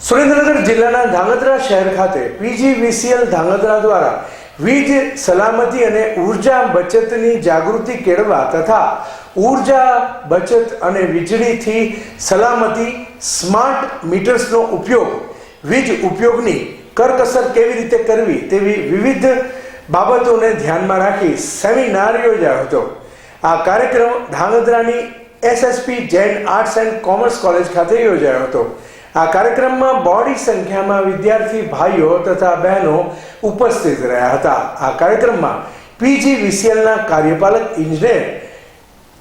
સુરેન્દ્રનગર જિલ્લાના ધાંગધ્રા શહેર ખાતે પીજીવીસીએલ ધાંગધ્રા દ્વારા વીજ સલામતી અને ઊર્જા બચતની જાગૃતિ કેળવવા તથા ઊર્જા, બચત અને વીજળીથી સલામતી સ્માર્ટ મીટર્સનો ઉપયોગ, વીજ ઉપયોગની કરકસર કેવી રીતે કરવી તેવી વિવિધ બાબતોને ધ્યાનમાં રાખી સેમિનાર યોજાયો હતો. આ કાર્યક્રમ ધાંગધ્રાની SSP Jain arts and commerce college ખાતે યોજાયો હતો. આ કાર્યક્રમમાં બોડી સંખ્યામાં વિદ્યાર્થી ભાઈઓ તથા બહેનો ઉપસ્થિત રહ્યા હતા. આ કાર્યક્રમમાં પીજી વિસીએલના કાર્યપાલક ઇજનેર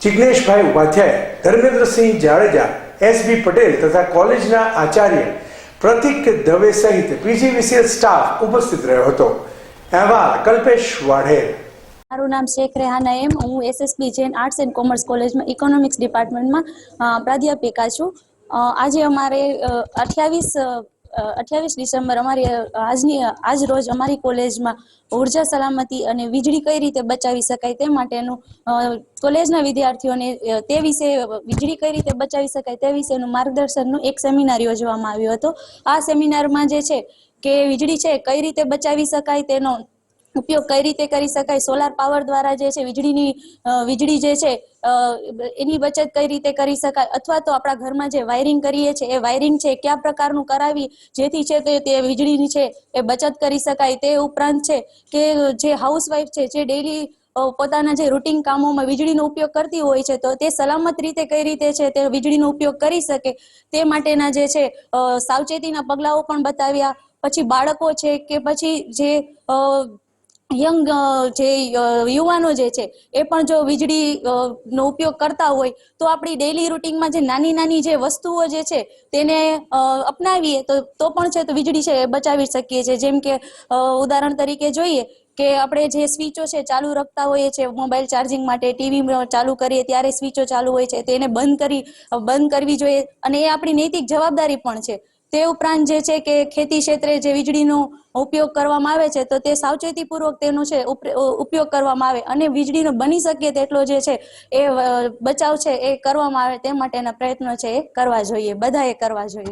જિજ્ઞેશભાઈ ઉપાધ્યાય, ધર્મેન્દ્રસિંહ જાડેજા એસબી પટેલ તથા કોલેજના આચાર્ય પ્રતિક દવે સહિત પીજીવીસીએલ સ્ટાફ ઉપસ્થિત રહ્યો હતો. અહેવાલ કલ્પેશ વાઢેર મારું નામ શેખ રેહાના એમ હું SSB Jain arts and commerce કોલેજમાં ઇકોનોમિક્સ ડિપાર્ટમેન્ટમાં પ્રાધ્યાપિકા છું. આજે અમારે અઠ્યાવીસ અઠ્યાવીસ ડિસેમ્બર અમારી આજની, આજ રોજ અમારી કોલેજમાં ઊર્જા સલામતી અને વીજળી કઈ રીતે બચાવી શકાય તે માટેનું કોલેજના વિદ્યાર્થીઓને તે વિશે વીજળી કઈ રીતે બચાવી શકાય તે વિશેનું માર્ગદર્શનનું એક સેમિનાર યોજવામાં આવ્યો હતો. આ સેમિનારમાં જે છે કે વીજળી છે કઈ રીતે બચાવી શકાય તેનો ઉપયોગ કઈ રીતે કરી શકાય, સોલાર પાવર દ્વારા જે છે વીજળીની વીજળી જે છે એની બચત કઈ રીતે કરી શકાય? અથવા તો આપણા ઘરમાં જે વાયરિંગ કરીએ છીએ, એ વાયરિંગ છે કયા પ્રકારનું કરાવી, જેથી છે તે વીજળીની છે એ બચત કરી શકાય? તે ઉપરાંત છે કે જે હાઉસવાઈફ છે, જે ડેઈલી પોતાના જે રૂટીન કામોમાં વીજળીનો ઉપયોગ કરતી હોય છે, તો તે સલામત રીતે કઈ રીતે છે તે વીજળીનો ઉપયોગ કરી શકે? તે માટેના જે છે સાવચેતીના પગલાઓ પણ બતાવ્યા. પછી બાળકો છે કે પછી જે યંગ જે યુવાનો જે છે, એ પણ જો વીજળી નો ઉપયોગ કરતા હોય, તો આપણી ડેઈલી રૂટિનમાં જે નાની નાની જે વસ્તુઓ જે છે, તેને અપનાવીએ, તો તો પણ છે, તો વીજળી છે, એ બચાવી શકીએ છીએ. જેમ કે ઉદાહરણ તરીકે જોઈએ કે આપણે જે સ્વિચો છે, ચાલુ રાખતા હોઈએ છીએ, મોબાઈલ ચાર્જિંગ માટે, ટીવી ચાલુ કરીએ, ત્યારે સ્વિચો ચાલુ હોય છે, તેને બંધ કરી, બંધ કરવી જોઈએ. અને એ આપણી નૈતિક જવાબદારી પણ છે. તે ઉપરાંત જે છે કે ખેતી ક્ષેત્રે જે વીજળીનો ઉપયોગ કરવામાં આવે છે, તો તે સાવચેતીપૂર્વક તેનો છે ઉપ- ઉપયોગ કરવામાં આવે અને વીજળીનો બની શકે તેટલો જે છે એ બચાવ છે એ કરવામાં આવે તે માટેના પ્રયત્નો છે એ કરવા જોઈએ, બધાએ કરવા જોઈએ.